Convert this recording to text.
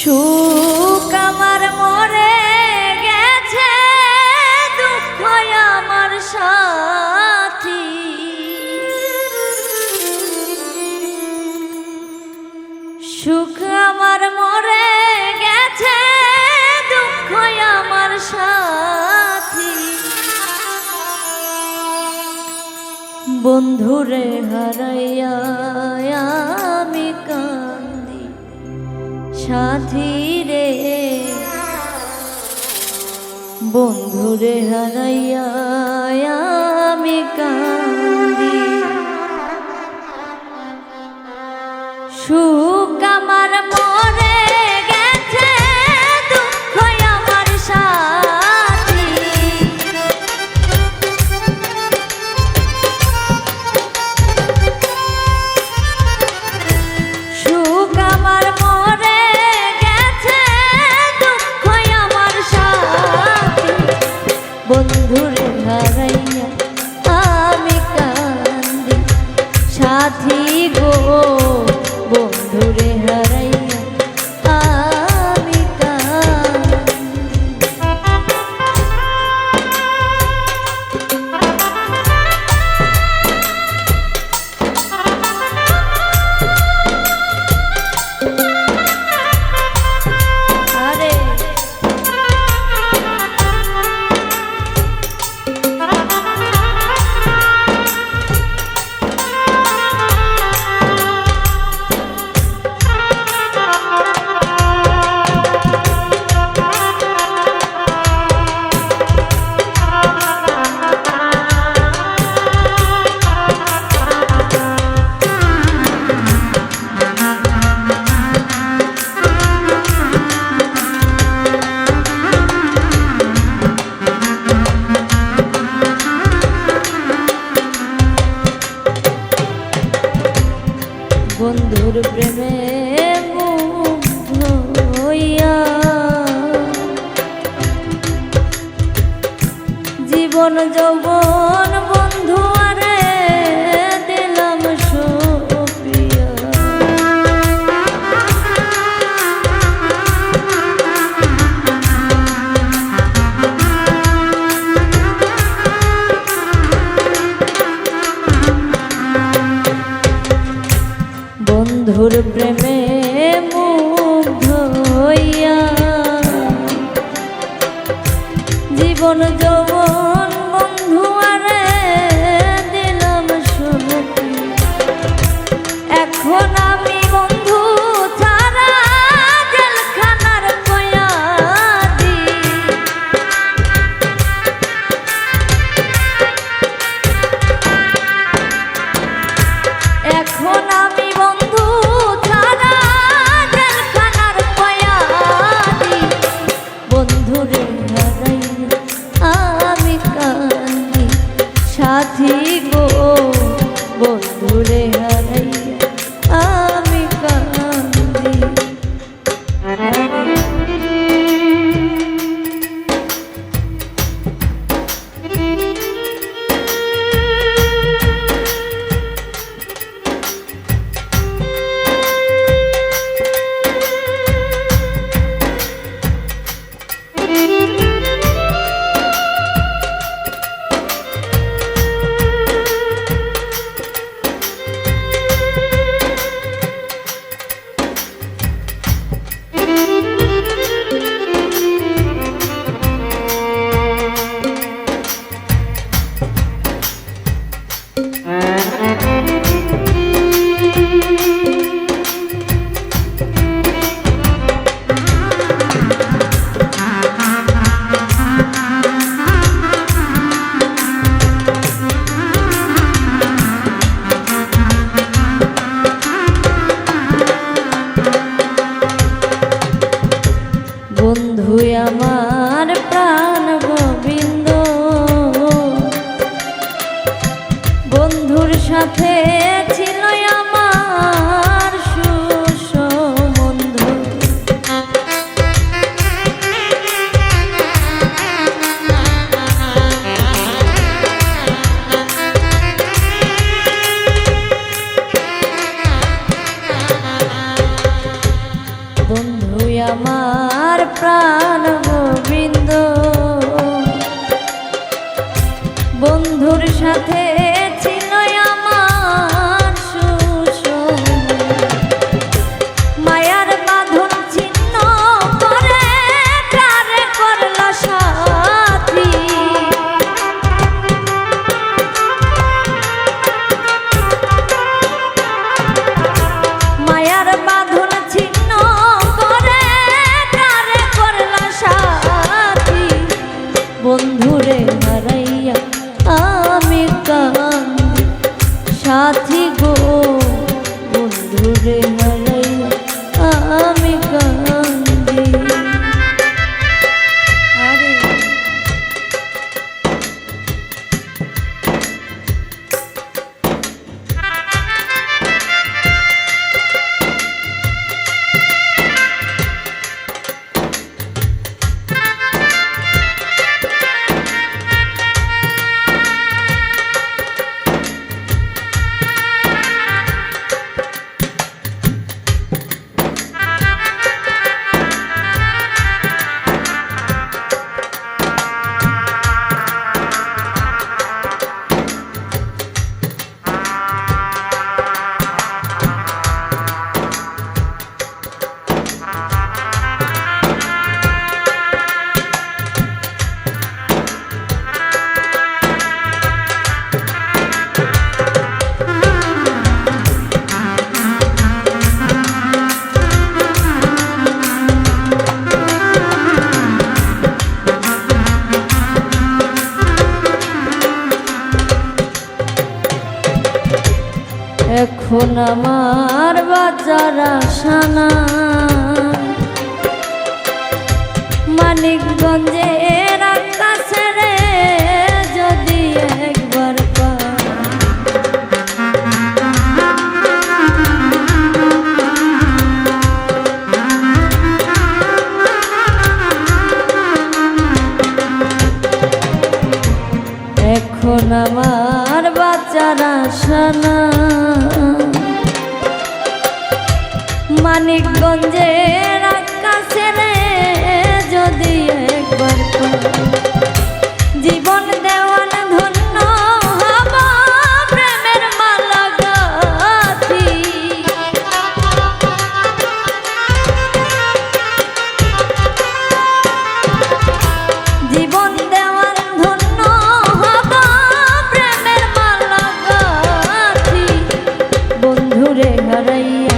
সুখ আমার মরে গেছে, দুঃখ আমার সাথী। সুখ আমার মরে গেছে, দুঃখ আমার সাথী। বন্ধুরে হারাইয়া সাথী রে। বন্ধুরে হারাইয়া আমি কান্দি। সুখ আমার মরে সাথী বন্ধুর প্রেমে জীবন যৌবন বন্ধুর প্রেমে মুগ্ধ হইয়া জীবন যৌবন বন্ধুরে বন্ধু আমার প্রাণ গোবিন্দ। বন্ধুর সাথে বন্ধুর সাথে আমার বাজার আসানা। মানিকগঞ্জের আকাশে রে যদি একবার এখন আমার বাচ্চার আসানা। মানিকগঞ্জের আকাশে রে, যদি একবার জীবন দেওয়ান ধন্য হব, প্রেমের মালা জীবন দেওয়ার ধন্য হব, প্রেমের মালা বন্ধুরে হারাইয়া